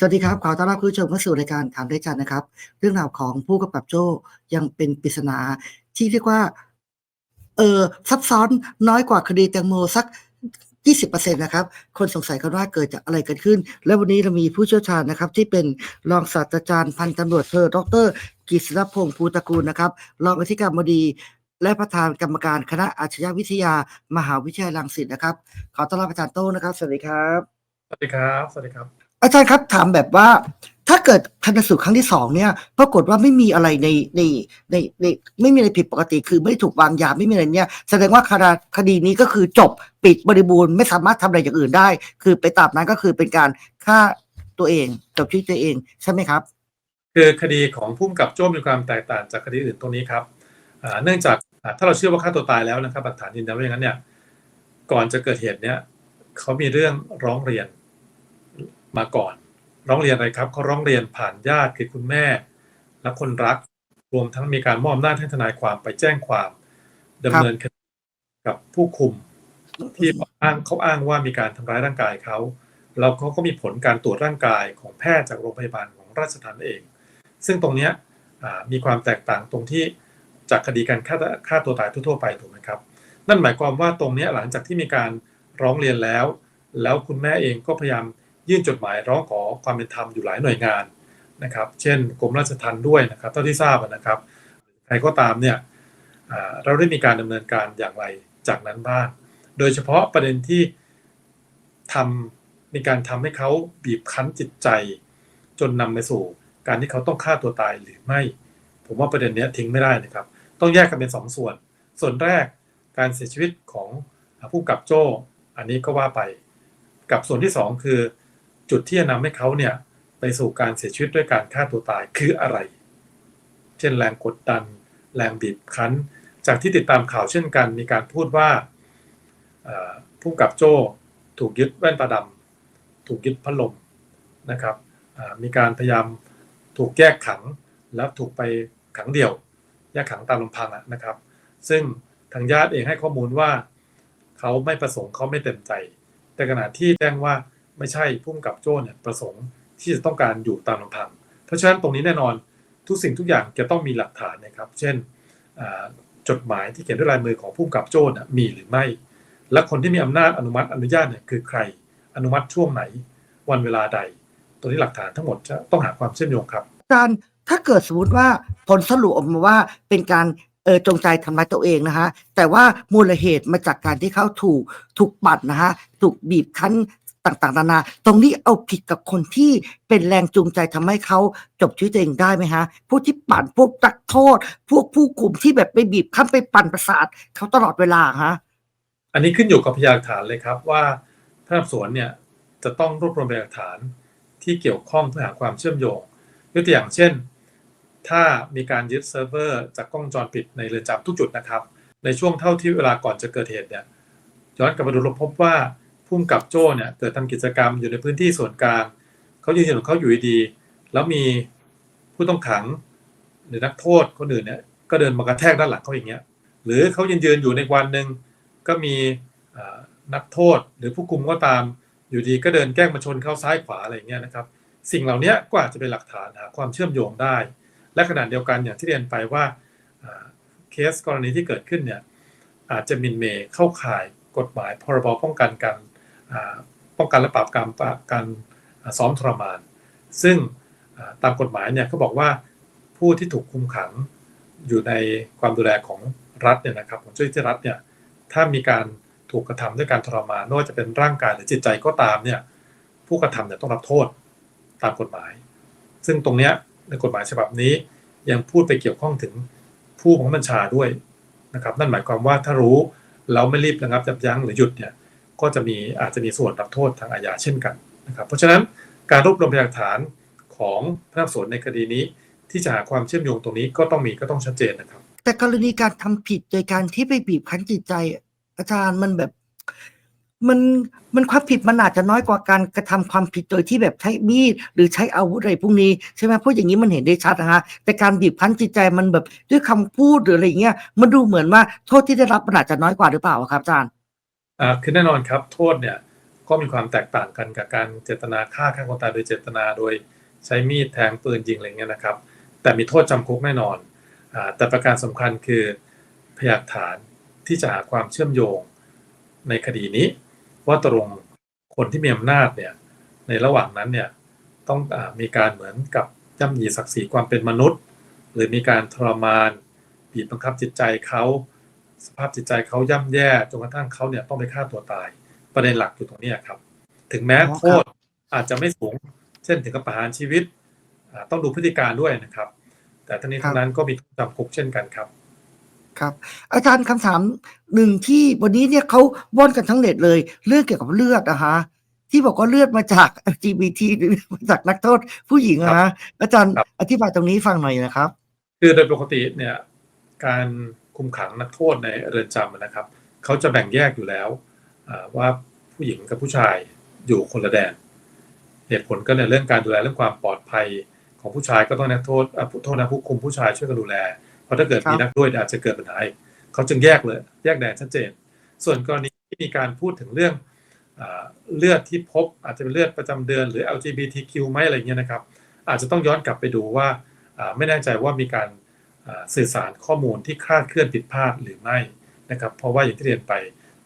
สวัสดีครับ ขอต้อนรับคุณผู้ชมเข้าสู่รายการถามได้จันนะครับ เรื่องราวของผู้กำกับโจ้ยังเป็นปริศนาที่เรียกว่า เออซับซ้อนน้อยกว่าคดีแตงโมสัก 20%นะครับ คนสงสัยกันว่าเกิดจากอะไรกิดขึ้น และวันนี้เรามีผู้เชี่ยวชาญนะครับ ที่เป็นรองศาสตราจารย์พันตำรวจเธอ ดรกฤษณพงศ์ภูตระกูลนะครับ รองอธิการบดี และประธานกรรมการคณะอาชญาวิทยา มหาวิทยาลัยรังสิตนะครับ ขอต้อนรับอาจารย์โต้นะครับ สวัสดีครับ สวัสดีครับ สวัสดีครับ อาจารย์ครับถามแบบว่า ถ้าเกิดชันสูตรครั้งที่สองเนี่ย ปรากฏว่าไม่มีอะไรในในในในไม่มีอะไรผิดปกติคือไม่ถูกวางยาไม่มีอะไรเนี่ยแสดงว่าคดีคดีนี้ก็คือจบปิดบริบูรณ์ไม่สามารถทำอะไรอย่างอื่นได้ คือไปตามนั้นก็คือเป็นการฆ่าตัวเองจบชีวิตตัวเองใช่ไหมครับ คือคดีของพุ่มกับโจ้มีความแตกต่างจากคดีอื่นตรงนี้ครับเนื่องจากถ้าเราเชื่อว่าฆ่าตัวตายแล้วนะครับหลักฐานยืนยันว่าอย่างนั้นเนี่ยก่อนจะเกิดเหตุเนี่ยเขามีเรื่องร้องเรียน มาก่อน ร้องเรียนอะไรครับเขาร้องเรียนผ่านญาติคือคุณแม่ และคนรักรวมทั้งมีการมอบอำนาจให้ทนายความไปแจ้งความดำเนินคดีกับผู้คุม ที่อ้างเขาอ้างว่ามีการทำร้ายร่างกายเขาแล้วเขาก็มีผลการตรวจร่างกายของแพทย์จากโรงพยาบาลของราชทัณฑ์เอง ซึ่งตรงนี้มีความแตกต่างตรงที่จากคดีการฆ่าฆ่าตัวตายทั่วๆไปถูกไหมครับ นั่นหมายความว่าตรงนี้หลังจากที่มีการร้องเรียนแล้ว แล้วคุณแม่เองก็พยายาม ยื่นจดหมายร้องขอความเป็นธรรมอยู่หลายหน่วยงานนะครับ เช่นกรมราชทัณฑ์ด้วยนะครับเท่าที่ทราบนะครับใครก็ตามเนี่ยเราได้มีการดำเนินการอย่างไรจากนั้นบ้างโดยเฉพาะประเด็นที่ทำมีการทำให้เขาบีบคั้นจิตใจ จนนำไปสู่ การที่เขาต้องฆ่าตัวตายหรือไม่ ผมว่าประเด็นนี้ทิ้งไม่ได้นะครับ ต้องแยกกันเป็นสองส่วน ส่วนแรกการเสียชีวิตของผู้กับโจ้ อันนี้ก็ว่าไป กับส่วนที่สองคือ จุดที่จะนำให้เขาเนี่ยไปสู่การเสียชีวิตด้วยการฆ่าตัวตายคืออะไร เช่นแรงกดดัน แรงบีบคั้น จากที่ติดตามข่าวเช่นกัน มีการพูดว่าผู้กับโจ้ถูกยึดแว่นตาดำถูกยึดพัดลมนะครับมีการพยายามถูกแยกขังแล้วถูกไปขังเดี่ยว แยกขังตามลำพังนะครับ ซึ่งทางญาติเองให้ข้อมูลว่า เขาไม่ประสงค์เขาไม่เต็มใจ แต่ขณะที่แจ้งว่า ไม่ใช่พุ่มกับโจ้เนี่ยประสงค์ที่จะต้องการอยู่ตามลำพัง เพราะฉะนั้นตรงนี้แน่นอนทุกสิ่งทุกอย่างจะต้องมีหลักฐานนะครับ เช่นจดหมายที่เขียนด้วยลายมือของพุ่มกับโจ้น่ะมีหรือไม่ และคนที่มีอำนาจอนุมัติอนุญาตเนี่ยคือใครอนุมัติช่วงไหน วันเวลาใด ตัวนี้หลักฐานทั้งหมดจะต้องหาความเชื่อมโยงครับอาจารย์ถ้าเกิดสมมติว่าผลสรุปออกมาว่าเป็นการเออจงใจทำร้ายตัวเองนะฮะแต่ว่ามูลเหตุมาจากการที่เขาถูกถูกปัดนะฮะถูกบีบคั้น ต่างๆนานา ตรงนี้เอาผิดกับคนที่เป็นแรงจูงใจทำให้เขาจบชีวิตตัวเองได้ไหมฮะพวกที่ปั่นพวกตักโทษ พวกผู้กลุ่มที่แบบไปบีบคั้นไปปั่นประสาทเขาตลอดเวลาฮะอันนี้ขึ้นอยู่กับพยานฐานเลยครับว่าพนักงานสอบสวนเนี่ยจะต้องรวบรวมพยานฐานที่เกี่ยวข้องเพื่อหาความเชื่อมโยงยกตัวอย่างเช่น ถ้ามีการยึดเซิร์ฟเวอร์จากกล้องวงจรปิดในเรือนจำทุกจุดนะครับ ในช่วงเท่าที่เวลาก่อนจะเกิดเหตุเนี่ยย้อนกลับมาดูเราพบว่า พุ่มกับโจ้เนี่ยเกิดทำกิจกรรมอยู่ในพื้นที่ส่วนกลางเขายืนอยู่ของเขาอยู่ดีๆแล้วมีผู้ต้องขังหรือนักโทษคนอื่นเนี่ยก็เดินมากระแทกด้านหลังเขาอย่างเงี้ย หรือเขายืนยืนอยู่ในวันหนึ่งก็มีนักโทษหรือผู้คุมก็ตามอยู่ดีก็เดินแกล้งมาชนเข้าซ้ายขวาอะไรอย่างเงี้ยนะครับ สิ่งเหล่านี้ก็อาจจะเป็นหลักฐานหาความเชื่อมโยงได้ และขณะเดียวกันอย่างที่เรียนไปว่าเคสกรณีที่เกิดขึ้นเนี่ยอาจจะมินเมย์เข้าข่ายกฎหมายพรบป้องกันการ ป้องกันและปราบกรรมการซ้อมทรมาน ซึ่งตามกฎหมายเนี่ยเขาบอกว่าผู้ที่ถูกคุมขังอยู่ในความดูแลของรัฐเนี่ยนะครับของเจ้าหน้าที่รัฐเนี่ยถ้ามีการถูกกระทำด้วยการทรมานไม่ว่าจะเป็นร่างกายหรือจิตใจก็ตามเนี่ยผู้กระทำเนี่ยต้องรับโทษตามกฎหมาย ซึ่งตรงเนี้ยในกฎหมายฉบับนี้ยังพูดไปเกี่ยวข้องถึงผู้บังคับบัญชาด้วยนะครับนั่นหมายความว่าถ้ารู้แล้วไม่รีบระงับยับยั้งหรือหยุดเนี่ย ก็จะมีอาจจะมีส่วนรับโทษทางอาญาเช่นกันนะครับ เพราะฉะนั้นการรวบรวมพยานหลักฐานของพนักงานสวนในคดีนี้ ที่จะหาความเชื่อมโยงตรงนี้ก็ต้องมีก็ต้องชัดเจนนะครับ แต่กรณีการทำผิดโดยการที่ไปบีบคั้นจิตใจ อาจารย์มันแบบมันมันความผิดมันอาจจะน้อยกว่าการกระทำความผิดโดยที่แบบใช้มีดหรือใช้อาวุธอะไรพวกนี้ใช่ไหมเพราะอย่างนี้มันเห็นได้ชัดนะฮะแต่การบีบคั้นจิตใจมันแบบด้วยคำพูดหรืออะไรเงี้ยมันดูเหมือนว่าโทษที่ได้รับมันอาจจะน้อยกว่าหรือเปล่าครับอาจารย์ คือแน่นอนครับ โทษเนี่ยก็มีความแตกต่างกันกับการเจตนาฆ่าฆ่าคนตายโดยเจตนาโดยใช้มีดแทงปืนยิงอะไรเงี้ยนะครับ แต่มีโทษจำคุกแน่นอนอาแต่ประการสำคัญคือพยานฐานที่จะหาความเชื่อมโยงในคดีนี้ ว่าตกลงคนที่มีอำนาจเนี่ยในระหว่างนั้นเนี่ยต้องอามีการเหมือนกับย่ำยีศักดิ์ศรีความเป็นมนุษย์ หรือมีการทรมานบีบบังคับจิตใจเขา สภาพจิตใจเขาย่ำแย่จนกระทั่งเขาเนี่ยต้องไปฆ่าตัวตาย ประเด็นหลักอยู่ตรงเนี้ยครับ ถึงแม้อ๋อครับโทษอาจจะไม่สูง เช่นถึงกับประหารชีวิตอ่าต้องดูพฤติการด้วยนะครับ แต่ทั้งนี้ทั้งนั้นก็มีโทษจำคุกเช่นกันครับ ครับ อาจารย์คำถามหนึ่งที่วันนี้เนี่ยเขาว่อนกันทั้งเน็ตเลย เรื่องเกี่ยวกับเลือดนะฮะที่บอกว่าเลือดมาจาก LGBT หรือมาจากนักโทษผู้หญิงอะฮะอาจารย์ครับอธิบายตรงนี้ฟังหน่อยนะครับ คือโดยปกติเนี่ยการ คุมขังนักโทษในเรือนจำนะครับเขาจะแบ่งแยกอยู่แล้วอ่าว่าผู้หญิงกับผู้ชายอยู่คนละแดน เหตุผลก็ในเรื่องการดูแลเรื่องความปลอดภัยของผู้ชายก็ต้องนักโทษอ่าผู้โทษนะผู้คุมผู้ชายช่วยกันดูแล เพราะถ้าเกิดครับมีนักด้วยอาจจะเกิดปัญหาอีกเขาจึงแยกเลยแยกแดนชัดเจน ส่วนกรณีที่มีการพูดถึงเรื่องอาเลือดที่พบอาจจะเป็นเลือดประจำเดือนหรือ LGBTQ ไหมอะไรเงี้ยนะครับ อาจจะต้องย้อนกลับไปดูว่าอ่าไม่แน่ใจว่ามีการอ่า สื่อสารข้อมูลที่คลาดเคลื่อนผิดพลาดหรือไม่นะครับ เพราะว่าอย่างที่เรียนไป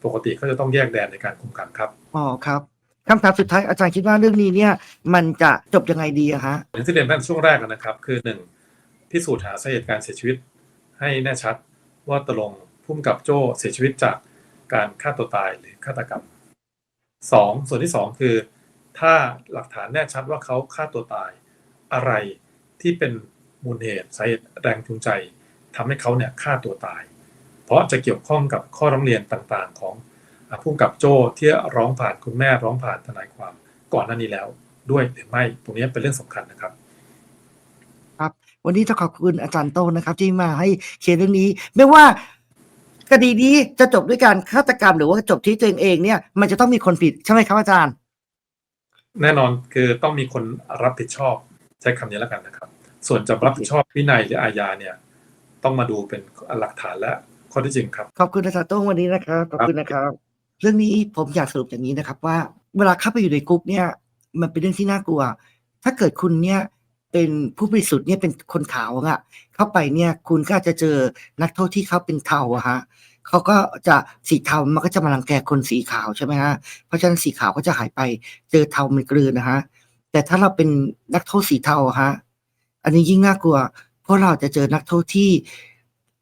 ปกติเขาจะต้องแยกแดนในการคุมขังครับอ๋อครับคำถามสุดท้ายอาจารย์คิดว่าเรื่องนี้เนี่ยมันจะจบยังไงดีอะฮะอย่างที่เรียนตั้งแต่ช่วงแรกนะครับ คือหนึ่งพิสูจน์หาสาเหตุการเสียชีวิต ให้แน่ชัดว่าตกลงพุ่มกับโจ้เสียชีวิตจากการฆ่าตัวตายหรือฆาตกรรมสองส่วนที่สองคือ ถ้าหลักฐานแน่ชัดว่าเขาฆ่าตัวตายอะไรที่เป็น มูลเหตุสาเหตุแรงจูงใจทำให้เขาเนี่ยฆ่าตัวตาย เพราะจะเกี่ยวข้องกับข้อร้องเรียนต่างๆ ของอ่าผู้กำกับโจ้ที่ร้องผ่านคุณแม่ร้องผ่านทนายความก่อนหน้านี้แล้วด้วยหรือไม่ตรงนี้เป็นเรื่องสำคัญนะครับวันนี้ต้องขอบคุณอาจารย์โต้งนะครับ ที่มาให้เคลียร์เรื่องนี้ ไม่ว่าคดีนี้จะจบด้วยการฆาตกรรมหรือว่าจบที่ตัวเองเองเนี่ยมันจะต้องมีคนผิดใช่ไหมครับอาจารย์ แน่นอนคือต้องมีคนรับผิดชอบใช้คำนี้แล้วกันนะครับ ส่วนจะรับผิดชอบวินัยหรืออาญาเนี่ย ต้องมาดูเป็นหลักฐานและข้อเที่จริงครับ ขอบคุณอาจารย์โต้งวันนี้นะครับขอบคุณนะครับ เรื่องนี้ผมอยากสรุปอย่างนี้นะครับ ว่าเวลาเข้าไปอยู่ในคุกเนี่ยมันเป็นเรื่องที่น่ากลัว ถ้าเกิดคุณเนี่ยเป็นผู้บริสุทธิ์เนี่ยเป็นคนขาวอะเข้าไปเนี่ยคุณก็อาจจะเจอนักโทษที่เขาเป็นเทาอะฮะเขาก็จะสีเทามันก็จะมารังแกคนสีขาวใช่ไหมฮะเพราะฉะนั้นสีขาวก็จะหายไปเจอเทามันกลืนนะฮะแต่ถ้าเราเป็นนักโทษสีเทาฮะ อันนี้ยิ่งน่ากลัว เพราะเราจะเจอนักโทษที่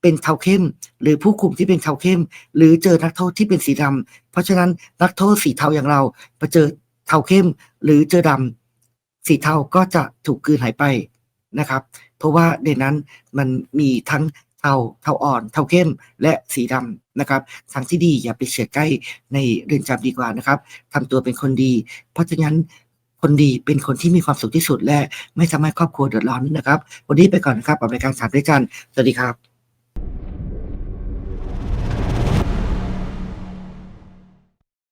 เป็นเทาเข้ม หรือผู้คุมที่เป็นเทาเข้ม หรือเจอนักโทษที่เป็นสีดำเพราะฉะนั้นนักโทษสีเทาอย่างเราไปเจอเทาเข้ม หรือเจอดำสีเทาก็จะถูกกืนหายไปนะครับ เพราะว่าในนั้นมันมีทั้งเทาเทาอ่อน เทาเข้ม และสีดำนะครับทางที่ดีอย่าไปเฉียดใกล้ในเรือนจำดีกว่านะครับทำตัวเป็นคนดี เพราะฉะนั้น คนดีเป็นคนที่มีความสุขที่สุดและไม่ทำให้ครอบครัวเดือดร้อนนะครับ วันนี้ไปก่อนนะครับกับรายการสามด้วยกัน สวัสดีครับ